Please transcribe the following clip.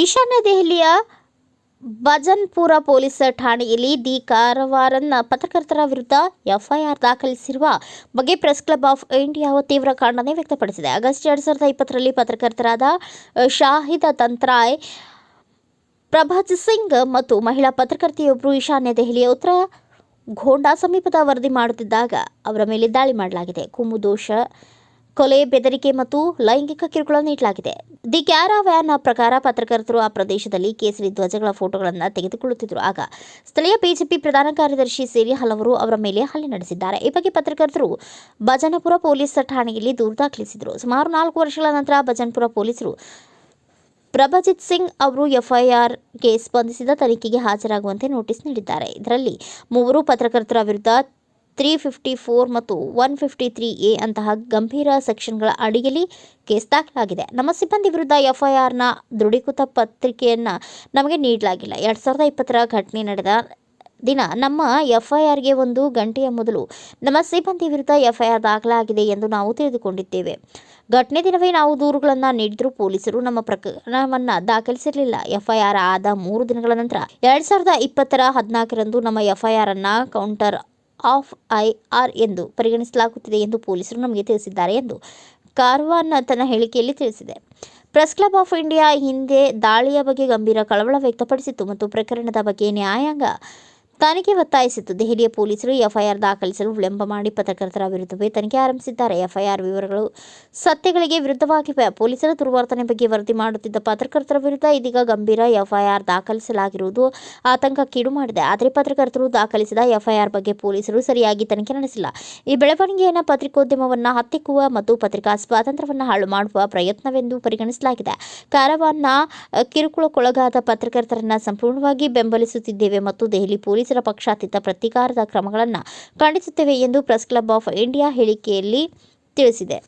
ಈಶಾನ್ಯ ದೆಹಲಿಯ ಭಜನ್ಪುರ ಪೊಲೀಸ್ ಠಾಣೆಯಲ್ಲಿ ದಿ ಕಾರವಾರನ್ನ ಪತ್ರಕರ್ತರ ವಿರುದ್ಧ ಎಫ್ಐಆರ್ ದಾಖಲಿಸಿರುವ ಬಗ್ಗೆ ಪ್ರೆಸ್ ಕ್ಲಬ್ ಆಫ್ ಇಂಡಿಯಾ ತೀವ್ರ ಖಂಡನೆ ವ್ಯಕ್ತಪಡಿಸಿದೆ. ಆಗಸ್ಟ್ ಎರಡು ಸಾವಿರದ ಇಪ್ಪತ್ತರಲ್ಲಿ ಪತ್ರಕರ್ತರಾದ ಶಾಹಿದ ತಂತ್ರಾಯ್, ಪ್ರಭಾತ್ ಸಿಂಗ್ ಮತ್ತು ಮಹಿಳಾ ಪತ್ರಕರ್ತೆಯೊಬ್ಬರು ಈಶಾನ್ಯ ದೆಹಲಿಯ ಉತ್ತರ ಘೋಂಡಾ ಸಮೀಪದ ವರದಿ ಮಾಡುತ್ತಿದ್ದಾಗ ಅವರ ಮೇಲೆ ದಾಳಿ ಮಾಡಲಾಗಿದೆ. ಕುಮುದೋಷ ದೋಷ ಕೊಲೆ, ಬೆದರಿಕೆ ಮತ್ತು ಲೈಂಗಿಕ ಕಿರುಕುಳ ನೀಡಲಾಗಿದೆ. ದಿ ಕ್ಯಾರಾ ವ್ಯಾನ್ ಪ್ರಕಾರ ಪತ್ರಕರ್ತರು ಆ ಪ್ರದೇಶದಲ್ಲಿ ಕೇಸರಿ ಧ್ವಜಗಳ ಫೋಟೋಗಳನ್ನು ತೆಗೆದುಕೊಳ್ಳುತ್ತಿದ್ದರು. ಆಗ ಸ್ಥಳೀಯ ಬಿಜೆಪಿ ಪ್ರಧಾನ ಕಾರ್ಯದರ್ಶಿ ಸೇರಿ ಹಲವರು ಅವರ ಮೇಲೆ ಹಲ್ಲೆ ನಡೆಸಿದ್ದಾರೆ. ಈ ಬಗ್ಗೆ ಪತ್ರಕರ್ತರು ಭಜನಪುರ ಪೊಲೀಸ್ ಠಾಣೆಯಲ್ಲಿ ದೂರು ದಾಖಲಿಸಿದರು. ಸುಮಾರು ನಾಲ್ಕು ವರ್ಷಗಳ ನಂತರ ಭಜನ್ಪುರ ಪೊಲೀಸರು ಪ್ರಭಜಿತ್ ಸಿಂಗ್ ಅವರು ಎಫ್ಐಆರ್ಗೆ ಸ್ಪಂದಿಸಿದ ತನಿಖೆಗೆ ಹಾಜರಾಗುವಂತೆ ನೋಟಿಸ್ ನೀಡಿದ್ದಾರೆ. ಇದರಲ್ಲಿ ಮೂವರು ಪತ್ರಕರ್ತರ ವಿರುದ್ಧ ತ್ರೀ ಫಿಫ್ಟಿ ಫೋರ್ ಮತ್ತು ಒನ್ ಫಿಫ್ಟಿ ತ್ರೀ ಎ ಅಂತಹ ಗಂಭೀರ ಸೆಕ್ಷನ್ಗಳ ಅಡಿಯಲ್ಲಿ ಕೇಸ್ ದಾಖಲಾಗಿದೆ. ನಮ್ಮ ಸಿಬ್ಬಂದಿ ವಿರುದ್ಧ ಎಫ್ಐಆರ್ನ ದೃಢೀಕೃತ ಪತ್ರಿಕೆಯನ್ನು ನಮಗೆ ನೀಡಲಾಗಿಲ್ಲ. ಎರಡು ಸಾವಿರದ ಇಪ್ಪತ್ತರ ಘಟನೆ ನಡೆದ ದಿನ ನಮ್ಮ ಎಫ್ಐಆರ್ಗೆ ಒಂದು ಗಂಟೆಯ ಮೊದಲು ನಮ್ಮ ಸಿಬ್ಬಂದಿ ವಿರುದ್ಧ ಎಫ್ಐಆರ್ ದಾಖಲಾಗಿದೆ ಎಂದು ನಾವು ತಿಳಿದುಕೊಂಡಿದ್ದೇವೆ. ಘಟನೆ ದಿನವೇ ನಾವು ದೂರುಗಳನ್ನು ನೀಡಿದರೂ ಪೊಲೀಸರು ನಮ್ಮ ಪ್ರಕರಣವನ್ನು ದಾಖಲಿಸಿರಲಿಲ್ಲ. ಎಫ್ಐಆರ್ ಆದ ಮೂರು ದಿನಗಳ ನಂತರ ಎರಡು ಸಾವಿರದ ಇಪ್ಪತ್ತರ ಹದಿನಾಲ್ಕರಂದು ನಮ್ಮ ಎಫ್ಐಆರ್ ಅನ್ನು ಕೌಂಟರ್ ಆಫ್ ಐ ಆರ್ ಎಂದು ಪರಿಗಣಿಸಲಾಗುತ್ತಿದೆ ಎಂದು ಪೊಲೀಸರು ನಮಗೆ ತಿಳಿಸಿದ್ದಾರೆ ಎಂದು ಕಾರ್ವಾನ್ ತನ್ನ ಹೇಳಿಕೆಯಲ್ಲಿ ತಿಳಿಸಿದೆ. ಪ್ರೆಸ್ ಕ್ಲಬ್ ಆಫ್ ಇಂಡಿಯಾ ಹಿಂದೆ ದಾಳಿಯ ಬಗ್ಗೆ ಗಂಭೀರ ಕಳವಳ ವ್ಯಕ್ತಪಡಿಸಿತ್ತು ಮತ್ತು ಪ್ರಕರಣದ ಬಗ್ಗೆ ನ್ಯಾಯಾಂಗ ತನಿಖೆ ಒತ್ತಾಯಿಸಿತ್ತು. ದೆಹಲಿಯ ಪೊಲೀಸರು ಎಫ್ಐಆರ್ ದಾಖಲಿಸಲು ವಿಳಂಬ ಮಾಡಿ ಪತ್ರಕರ್ತರ ವಿರುದ್ಧವೇ ತನಿಖೆ ಆರಂಭಿಸಿದ್ದಾರೆ. ಎಫ್ಐಆರ್ ವಿವರಗಳು ಸತ್ಯಗಳಿಗೆ ವಿರುದ್ಧವಾಗಿವೆ. ಪೊಲೀಸರ ದುರ್ವರ್ತನೆ ಬಗ್ಗೆ ವರದಿ ಮಾಡುತ್ತಿದ್ದ ಪತ್ರಕರ್ತರ ವಿರುದ್ಧ ಇದೀಗ ಗಂಭೀರ ಎಫ್ಐಆರ್ ದಾಖಲಿಸಲಾಗಿರುವುದು ಆತಂಕಕ್ಕೀಡು ಮಾಡಿದೆ. ಆದರೆ ಪತ್ರಕರ್ತರು ದಾಖಲಿಸಿದ ಎಫ್ಐಆರ್ ಬಗ್ಗೆ ಪೊಲೀಸರು ಸರಿಯಾಗಿ ತನಿಖೆ ನಡೆಸಿಲ್ಲ. ಈ ಬೆಳವಣಿಗೆಯನ್ನು ಪತ್ರಿಕೋದ್ಯಮವನ್ನು ಹತ್ತಿಕ್ಕುವ ಮತ್ತು ಪತ್ರಿಕಾ ಸ್ವಾತಂತ್ರ್ಯವನ್ನು ಹಾಳು ಮಾಡುವ ಪ್ರಯತ್ನವೆಂದು ಪರಿಗಣಿಸಲಾಗಿದೆ. ಕಾರವಾನ್ನ ಕಿರುಕುಳಕ್ಕೊಳಗಾದ ಪತ್ರಕರ್ತರನ್ನು ಸಂಪೂರ್ಣವಾಗಿ ಬೆಂಬಲಿಸುತ್ತಿದ್ದೇವೆ ಮತ್ತು ದೆಹಲಿ ಪೊಲೀಸರ ಪಕ್ಷಾತೀತ ಪ್ರತೀಕಾರದ ಕ್ರಮಗಳನ್ನು ಖಂಡಿಸುತ್ತೇವೆ ಎಂದು ಪ್ರೆಸ್ ಕ್ಲಬ್ ಆಫ್ ಇಂಡಿಯಾ ಹೇಳಿಕೆಯಲ್ಲಿ ತಿಳಿಸಿದೆ.